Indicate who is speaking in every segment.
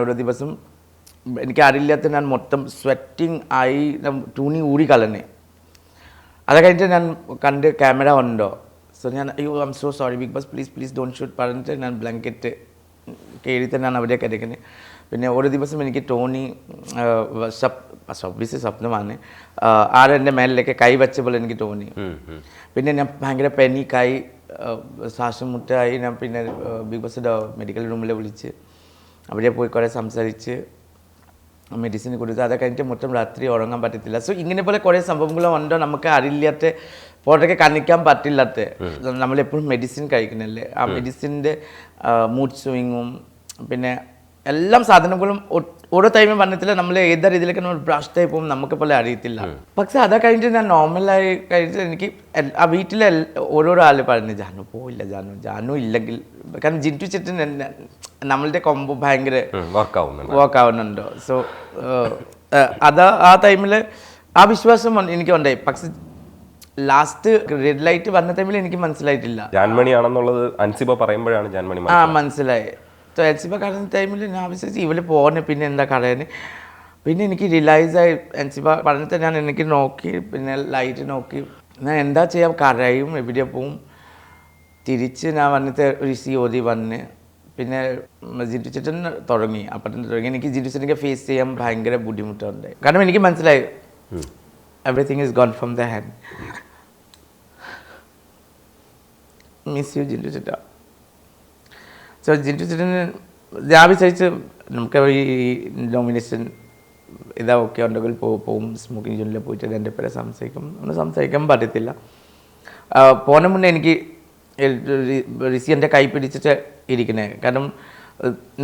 Speaker 1: ഓരോ ദിവസം എനിക്ക് അറിയില്ലാത്ത ഞാൻ മൊത്തം സ്വെറ്റിംഗ് ആയി തുണി ഊരി കളഞ്ഞ്. അത് കഴിഞ്ഞിട്ട് ഞാൻ കണ്ട് ക്യാമറ ഉണ്ടോ സോ ഞാൻ അയ്യോ I'm so sorry Bigg Boss please please don't shoot പറഞ്ഞിട്ട് ഞാൻ ബ്ലാങ്കറ്റ് കയറി ഞാൻ അവിടെ കിടക്കുന്നത് പിന്നെ ഓരോ ദിവസം എനിക്ക് ടോണി ഒബ്വിയസ്ലി സ്വപ്നമാണ്. ആരെന്റെ മേലിലേക്ക് കൈ വെച്ച പോലെ എനിക്ക് തോന്നി. പിന്നെ ഞാൻ ഭയങ്കര പെനിക്കായി ശ്വാസം മുട്ടായി ഞാൻ പിന്നെ ബിഗ് ബോസിന്റെ മെഡിക്കൽ റൂമിൽ വിളിച്ച് അവിടെ പോയി കുറേ സംസാരിച്ച് മെഡിസിൻ കൊടുക്കുക അതൊക്കെ കഴിഞ്ഞിട്ട് മൊത്തം രാത്രി ഉറങ്ങാൻ പറ്റത്തില്ല. സോ ഇങ്ങനെ പോലെ കുറേ സംഭവങ്ങളും ഉണ്ടോ? നമുക്ക് അറിയില്ലാത്ത പോട്ടൊക്കെ കാണിക്കാൻ പറ്റില്ലാത്ത. നമ്മളെപ്പോഴും മെഡിസിൻ കഴിക്കണല്ലേ? ആ മെഡിസിന്റെ മൂഡ് സ്വിങ്ങും പിന്നെ എല്ലാം സാധനങ്ങളും ഓരോ ടൈമും വന്നിട്ടില്ല. നമ്മൾ ഏത് രീതിയിലൊക്കെ നമ്മൾ ഭ്രഷ്ടായി പോകും നമുക്ക് പോലെ അറിയത്തില്ല. പക്ഷെ അത് കഴിഞ്ഞിട്ട് ഞാൻ നോർമലായി കഴിഞ്ഞിട്ട് എനിക്ക് ആ വീട്ടിലെ ഓരോരോ ആൾ പറഞ്ഞു ജാനു പോയില്ല ജാനു ജാനു ഇല്ലെങ്കിൽ കാരണം ജിന്റു ചിറ്റൻ നമ്മളുടെ കൊമ്പ് ഭയങ്കര
Speaker 2: വർക്ക് ആവുന്നുണ്ട്.
Speaker 1: വർക്ക് ആവുന്നുണ്ടോ. സോ അത് ആ ടൈമിൽ ആ വിശ്വാസം എനിക്ക് ഉണ്ടായി. പക്ഷെ ലാസ്റ്റ് റെഡ് ലൈറ്റ് വന്ന ടൈമിൽ എനിക്ക് മനസ്സിലായിട്ടില്ല.
Speaker 2: ജാൻമണി ആണെന്നുള്ളത് അൻസിബ പറയുമ്പോഴാണ് ജാൻമണി
Speaker 1: ആ മനസ്സിലായി. സോ എൽസിബ കടന്ന ടൈമിൽ ഞാൻ വിശ്വസിച്ച് ഇവർ പോകുന്നു പിന്നെ എന്താ കടയാന് പിന്നെ എനിക്ക് റിയലൈസ് ആയി. എൻസിബ പറഞ്ഞിട്ട് ഞാൻ എനിക്ക് നോക്കി പിന്നെ ലൈറ്റ് നോക്കി. ഞാൻ എന്താ ചെയ്യാം? കരയും എവിടെ പോവും? തിരിച്ച് ഞാൻ വന്നിട്ട് ഋഷി ഓതി വന്ന് പിന്നെ ജിറ്റു ചേട്ടൻ തുടങ്ങി. അപ്പം തുടങ്ങി. എനിക്ക് ജിറ്റു ചേട്ടനെ ഫേസ് ചെയ്യാൻ ഭയങ്കര ബുദ്ധിമുട്ടുണ്ട്. കാരണം എനിക്ക് മനസ്സിലായി. Everything is gone from the hand miss you Jittu ചേട്ടാ സോ ജിന്റു ചേട്ടന് ഞാൻ ചേച്ചി നമുക്ക് ഈ നോമിനേഷൻ ഇതാ ഓക്കെ ഉണ്ടെങ്കിൽ പോകും സ്മോക്കിംഗ് ജോണിൽ പോയിട്ട് എന്റെ പേരെ സംസാരിക്കും ഒന്നും സംസാരിക്കാൻ പറ്റത്തില്ല. പോന മുന്നേ എനിക്ക് ഋഷി എന്റെ കൈ പിടിച്ചിട്ട് ഇരിക്കണേ. കാരണം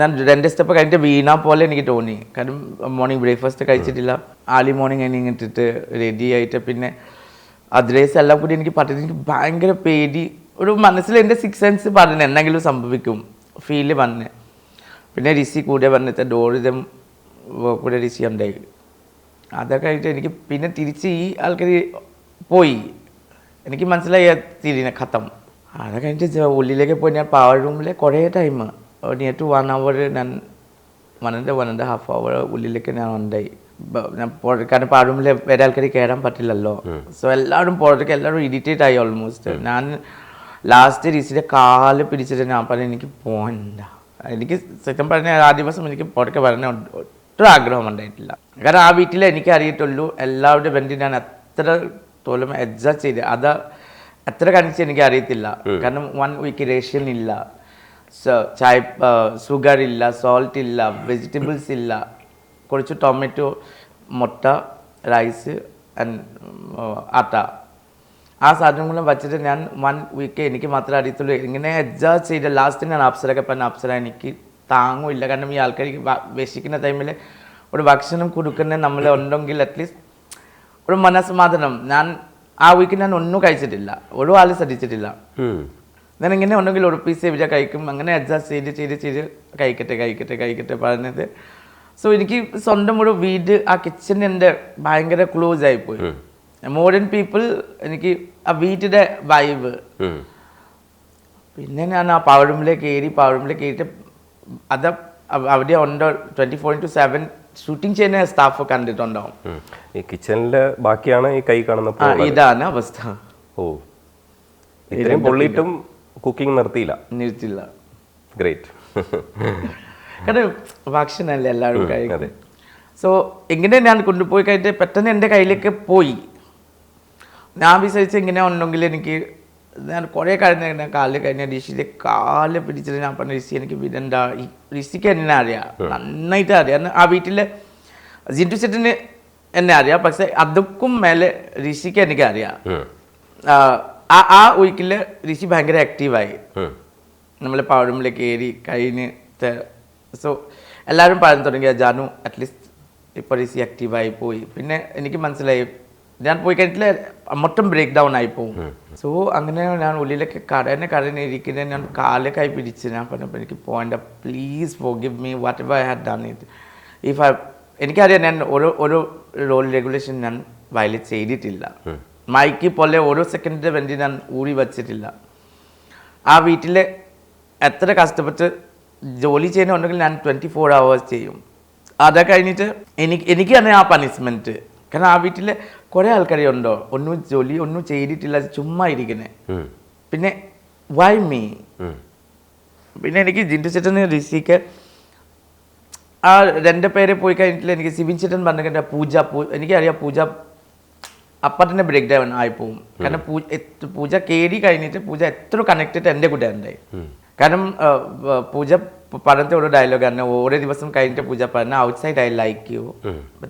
Speaker 1: ഞാൻ രണ്ട് സ്റ്റെപ്പ് കഴിഞ്ഞിട്ട് വീണ പോലെ എനിക്ക് തോന്നി. കാരണം മോർണിംഗ് ബ്രേക്ക്ഫാസ്റ്റ് കഴിച്ചിട്ടില്ല. ആലി മോർണിംഗ് എന്നെ ഇട്ടിട്ട് റെഡി ആയിട്ട് പിന്നെ അദ്രേസ് എല്ലാം കൂടി എനിക്ക് പറ്റുന്നത് എനിക്ക് ഭയങ്കര പേടി. ഒരു മനസ്സിൽ എന്റെ സിക്സ് സെൻസ് പറഞ്ഞു എന്തെങ്കിലും സംഭവിക്കും. ഫീൽ വന്ന്. പിന്നെ രിസി കൂടെ വന്നിട്ട് ഡോറിതം കൂടെ രിസി ഉണ്ടായി അതൊക്കെ കഴിഞ്ഞിട്ട് എനിക്ക് പിന്നെ തിരിച്ച് ഈ ആൾക്കാർ പോയി. എനിക്ക് മനസ്സിലായി തിരിഞ്ഞ ഖത്തം. അത് കഴിഞ്ഞിട്ട് ഉള്ളിലേക്ക് പോയി. ഞാൻ പവർ റൂമിൽ കുറേ time near to one hour ഞാൻ one and one and half hour ഉള്ളിലേക്ക് ഞാൻ ഉണ്ടായി ഞാൻ കാരണം പവർ റൂമിൽ വേറെ ആൾക്കാർ കയറാൻ പറ്റില്ലല്ലോ. സോ എല്ലാവരും പുറത്തേക്ക് എല്ലാവരും ഇറിറ്റേറ്റ് ആയി ഓൾമോസ്റ്റ് ഞാൻ ലാസ്റ്റ് ഋഷിയുടെ കാൽ പിടിച്ചിട്ട് ഞാൻ പറഞ്ഞു എനിക്ക് പോകണ്ട എനിക്ക് സത്യം പറഞ്ഞ ആ ദിവസം എനിക്ക് പുറത്തേക്ക് വരണ ഒട്ടും ആഗ്രഹം ഉണ്ടായിട്ടില്ല. കാരണം ആ വീട്ടിൽ എനിക്ക് അറിയിട്ടുള്ളൂ എല്ലാവരുടെ ബന്ധം ഞാൻ എത്ര തോലും അഡ്ജസ്റ്റ് ചെയ്ത് അത് എത്ര കാണിച്ച് എനിക്ക് അറിയത്തില്ല കാരണം വൺ വീക്ക് റേഷൻ ഇല്ല ചായ ഷുഗർ ഇല്ല സോൾട്ട് ഇല്ല വെജിറ്റബിൾസ് ഇല്ല. കുറച്ച് ടൊമാറ്റോ മുട്ട റൈസ് ആൻഡ് ആട്ട. ആ സാധനങ്ങളും വച്ചിട്ട് ഞാൻ വൺ വീക്ക് എനിക്ക് മാത്രമേ അറിയത്തുള്ളൂ. ഇങ്ങനെ അഡ്ജസ്റ്റ് ചെയ്ത് ലാസ്റ്റ് ഞാൻ അപ്സരൊക്കെ പറഞ്ഞ അപ്സര എനിക്ക് താങ്ങൂല്ല. കാരണം ഈ ആൾക്കാർക്ക് വിശിക്കുന്ന വിശക്കുന്ന ടൈമിൽ ഒരു ഭക്ഷണം കൊടുക്കുന്ന നമ്മൾ ഉണ്ടെങ്കിൽ അറ്റ്ലീസ്റ്റ് ഒരു മനസ്സമാധാനം. ഞാൻ ആ വീക്ക് ഞാൻ ഒന്നും കഴിച്ചിട്ടില്ല. ഒരു ആൾ ശ്രദ്ധിച്ചിട്ടില്ല. ഞാൻ ഇങ്ങനെ ഉണ്ടെങ്കിൽ ഒരു പീസ് ഇവിടെ കഴിക്കും? അങ്ങനെ അഡ്ജസ്റ്റ് ചെയ്ത് ചെയ്ത് ചെയ്ത് കഴിക്കട്ടെ കഴിക്കട്ടെ കഴിക്കട്ടെ പറഞ്ഞത്. സോ എനിക്ക് സ്വന്തം ഒരു വീട് ആ കിച്ചൺ എന്റെ ഭയങ്കര ക്ലോസ് ആയിപ്പോയി മോഡേൺ പീപ്പിൾ എനിക്ക് ആ വീട്ടിന്റെ വൈബ് പിന്നെ ഞാൻ ആ പവർ റൂമിലേക്ക് കയറി പവർ റൂമിലേക്ക് കയറിയിട്ട് അത് അവിടെ ഉണ്ടോ? Twenty four into seven shooting ചെയ്യുന്ന സ്റ്റാഫ് കണ്ടിട്ടുണ്ടാവും.
Speaker 2: ഈ കിച്ചണിലെ ബാക്കിയാണ് ഈ കൈ കാണുന്ന
Speaker 1: ഇതാണ് അവസ്ഥ.
Speaker 2: ഓ. ഇത്രയും പൊള്ളിയിട്ടും കുക്കിംഗ് നിർത്തിയില്ല.
Speaker 1: നിർത്തില്ല
Speaker 2: ഗ്രേറ്റ്
Speaker 1: കാരണം ഭക്ഷണമല്ലേ എല്ലാവരും കഴിക്കും.
Speaker 2: അതെ.
Speaker 1: സോ എങ്ങനെ ഞാൻ കൊണ്ടുപോയി കഴിഞ്ഞിട്ട് പെട്ടെന്ന് എന്റെ കയ്യിലേക്ക് പോയി? ഞാൻ വിചാരിച്ച ഇങ്ങനെ ഉണ്ടെങ്കിൽ എനിക്ക് ഞാൻ കുറേ കഴിഞ്ഞ കഴിഞ്ഞ കാലിൽ കഴിഞ്ഞ ഋഷിയുടെ കാൽ പിടിച്ചിട്ട് ഞാൻ പറഞ്ഞു ഋഷി എനിക്ക് വിടണ്ട. ഈ ഋഷിക്ക് എന്നെ അറിയാം. നന്നായിട്ട് അറിയാം. ആ വീട്ടിലെ ജിന്റു ചെട്ടിന് എന്നെ അറിയാം. പക്ഷെ അതുക്കും മേലെ ഋഷിക്ക് എനിക്ക് അറിയാം. ആ, ആ വീക്കിൽ ഋഷി ഭയങ്കര ആക്റ്റീവായി. നമ്മൾ പവറുമ്പിലേക്ക് കയറി കഴിഞ്ഞ് സോ എല്ലാവരും പറഞ്ഞു തുടങ്ങിയ ജാനു അറ്റ്ലീസ്റ്റ് ഇപ്പോൾ ഋഷി ആക്റ്റീവായി പോയി. പിന്നെ എനിക്ക് മനസ്സിലായി ഞാൻ പോയി കഴിഞ്ഞിട്ട് മൊത്തം ബ്രേക്ക് ഡൗൺ ആയി പോകും സോ അങ്ങനെ ഞാൻ ഉള്ളിലൊക്കെ കടനെ കടനെ ഇരിക്കുന്ന ഞാൻ കാലക്കായി പിടിച്ച് ഞാൻ പറഞ്ഞപ്പോൾ എനിക്ക് പോകണ്ട please forgive me whatever I had done it if I എനിക്കറിയാം ഞാൻ ഓരോ ഓരോ റോൾ റെഗുലേഷൻ ഞാൻ വയലേറ്റ് ചെയ്തിട്ടില്ല. മൈക്ക് പോലെ ഓരോ സെക്കൻഡിന്റെ വേണ്ടി ഞാൻ ഊറി വച്ചിട്ടില്ല. ആ വീട്ടിലെ എത്ര കഷ്ടപ്പെട്ട് ജോലി ചെയ്യണമെന്നുണ്ടെങ്കിൽ ഞാൻ ട്വന്റി ഫോർ അവേഴ്സ് ചെയ്യും. അത് കഴിഞ്ഞിട്ട് എനിക്ക് എനിക്ക് തന്നെ ആ പണിഷ്മെന്റ് കാരണം ആ വീട്ടിൽ കുറേ ആൾക്കാരുണ്ടോ? ഒന്നും ജോലി ഒന്നും ചെയ്തിട്ടില്ല ചുമ്മാ ഇരിക്കുന്നത്. പിന്നെ വൈ മീ. പിന്നെ എനിക്ക് ജിൻഡു ചേട്ടൻ ഋഷിക്ക് ആ രണ്ട് പേരെ പോയി കഴിഞ്ഞിട്ട് എനിക്ക് സിബിൻ ചേട്ടൻ പറഞ്ഞ പൂജ പൂ എനിക്കറിയാം പൂജ അപ്പം തന്നെ ബ്രേക്ക് ഡൗൺ ആയി പോകും കാരണം പൂജ കയറി കഴിഞ്ഞിട്ട് പൂജ എത്ര കണക്റ്റഡ് എന്റെ കൂടെ ഉണ്ടായി. കാരണം പൂജ ആ, പൂജ ഡയലോഗ് ഡയലോഗാണ് ഓരോ ദിവസം കഴിഞ്ഞിട്ട് പൂജ പറഞ്ഞ outside I like you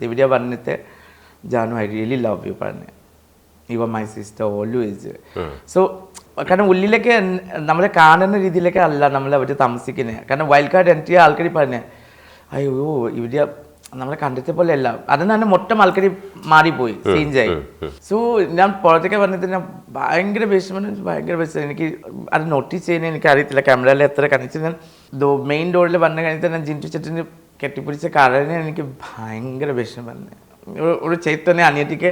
Speaker 1: ഇവിടെ പറഞ്ഞിട്ട് Janu I really love you പറഞ്ഞു ഇവ മൈ സിസ്റ്റർ ഓൾവേസ്. സോ കാരണം ഉള്ളിലേക്ക് നമ്മളെ കാണുന്ന രീതിയിലേക്ക് അല്ല നമ്മൾ അവർ താമസിക്കുന്നത് കാരണം വൈൽഡ് കാർഡ് എൻട്രി ആൾക്കാർ പറഞ്ഞേ അയ്യോ ഇവിടെ നമ്മളെ കണ്ടിട്ട് പോലെ അല്ല. അത് തന്നെ മൊത്തം ആൾക്കാർ മാറിപ്പോയി ചേഞ്ച് ആയി. സോ ഞാൻ പുറത്തേക്ക് പറഞ്ഞത് ഞാൻ ഭയങ്കര വിഷമം ഭയങ്കര വിഷമം. എനിക്ക് അത് നോട്ടീസ് ചെയ്യുന്നത് എനിക്ക് അറിയത്തില്ല. ക്യാമറയിൽ എത്ര കാണിച്ചു ഞാൻ മെയിൻ ഡോറിൽ വന്ന കഴിഞ്ഞിട്ട് ഞാൻ ജിന്റു ചേട്ടന് കെട്ടിപ്പിടിച്ച കാരണം എനിക്ക് ഭയങ്കര വിഷമം വന്നു. ഒരു- ചൈത്തന്യ അനിയത്തിക്ക്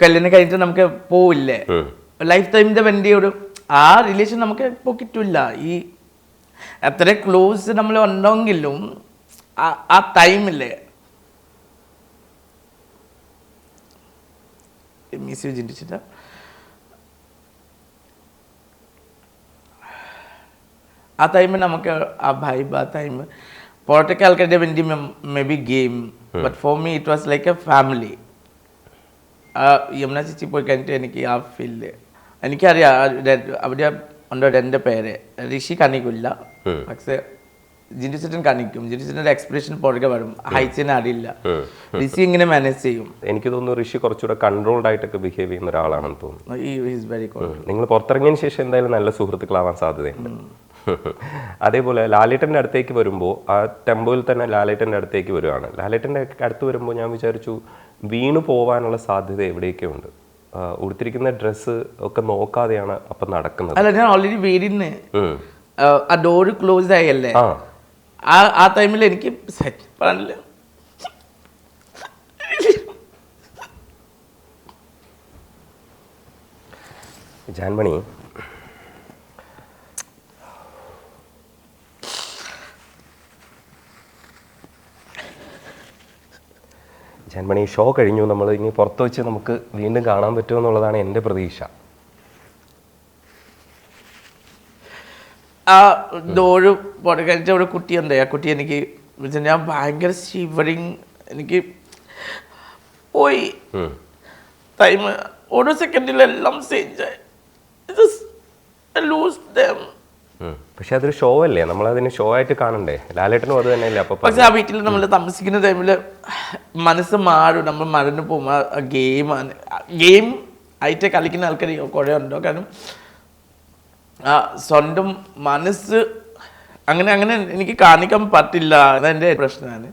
Speaker 1: കല്യാണം കഴിഞ്ഞിട്ട് നമുക്ക് പോവില്ലേ. ലൈഫ് ടൈമിന്റെ വേണ്ടി ഒരു ആ റിലേഷൻ നമുക്ക് ഇപ്പോൾ കിട്ടില്ല ഈ എത്ര ക്ലോസ് നമ്മൾ ഉണ്ടെങ്കിലും ആ- ആ ടൈമില്ലേ മിസ് യു ചിന്തിച്ചിട്ട് ആ ടൈമിൽ നമുക്ക് ആ വൈബ് ആ ടൈം പുറത്തേക്ക് ആൾക്കാരുടെ വേണ്ടി maybe game but for me it was like a family ആ യമുന ചേച്ചി പോയി കഴിഞ്ഞിട്ട് എനിക്ക് ആ ഫീൽഡ് എനിക്കറിയാം അവിടെ ഉണ്ട് എന്റെ പേര് ഋഷി കാണിക്കില്ല. പക്ഷേ ജിൻഡു ചേട്ടൻ കാണിക്കും. ജിൻഡു ചേട്ടന്റെ എക്സ്പ്രഷൻ പുറകെ വരും. ഹൈച്ചിന് അറിയില്ല.
Speaker 2: ഉം.
Speaker 1: ഋഷി ഇങ്ങനെ മാനേജ് ചെയ്യും.
Speaker 2: എനിക്ക് തോന്നുന്നു ഋഷി കുറച്ചുകൂടെ കൺട്രോൾഡ് ആയിട്ടൊക്കെ ബിഹേവ് ചെയ്യുന്ന ഒരാളാണെന്ന് തോന്നുന്നു. നിങ്ങൾ പുറത്തിറങ്ങിയതിന് ശേഷം എന്തായാലും നല്ല സുഹൃത്തുക്കളാവാൻ സാധ്യതയുണ്ട്. അതേപോലെ ലാലേട്ടന്റെ അടുത്തേക്ക് വരുമ്പോൾ ആ ടെമ്പോയിൽ തന്നെ ലാലേട്ടന്റെ അടുത്തേക്ക് വരുവാണ്. ലാലേട്ടന്റെ അടുത്ത് വരുമ്പോൾ ഞാൻ വിചാരിച്ചു വീണു പോവാനുള്ള സാധ്യത എവിടെയൊക്കെ ഉണ്ട് ഉടുത്തിരിക്കുന്ന ഡ്രസ്സ് ഒക്കെ നോക്കാതെയാണ് അപ്പം നടക്കുന്നത്.
Speaker 1: അല്ല ഞാൻ ഓൾറെഡി വീടിന് ആ ഡോറ് ക്ലോസ് ആയല്ലേ?
Speaker 2: ആ.
Speaker 1: ആ ടൈമിൽ എനിക്ക് പറഞ്ഞില്ല
Speaker 2: ജാൻമണി ജാൻമണി ഷോ കഴിഞ്ഞു. നമ്മൾ ഇനി പുറത്ത് വെച്ച് നമുക്ക് വീണ്ടും കാണാൻ പറ്റുമോ എന്നുള്ളതാണ് എന്റെ പ്രതീക്ഷ.
Speaker 1: ആ ഡോറ് പുറകഴിച്ച ഒരു കുട്ടിയുണ്ട് ആ കുട്ടി എനിക്ക് ഞാൻ ഭയങ്കര ഷിവറിങ് എനിക്ക് പോയി. ടൈം ഓരോ സെക്കൻഡിലെല്ലാം ചേഞ്ച് ലൂസ് ദം.
Speaker 2: പക്ഷെ അതൊരു ഷോ അല്ലേ? നമ്മൾ നമ്മളതിന് ഷോ ആയിട്ട് കാണണ്ടേ? ലാലേട്ടനും അത് തന്നെയല്ലേ അപ്പൊ
Speaker 1: പക്ഷെ ആ വീട്ടിൽ നമ്മൾ താമസിക്കുന്ന ടൈമിൽ മനസ്സ് മാറും. നമ്മൾ മരണ പോകും. ഗെയിം ഗെയിം ആയിട്ട് കളിക്കുന്ന ആൾക്കാർ കുറേ ഉണ്ടോ? കാരണം ആ സ്വന്തം മനസ്സ് അങ്ങനെ അങ്ങനെ എനിക്ക് കാണിക്കാൻ പറ്റില്ല. അതെന്റെ പ്രശ്നമാണ്.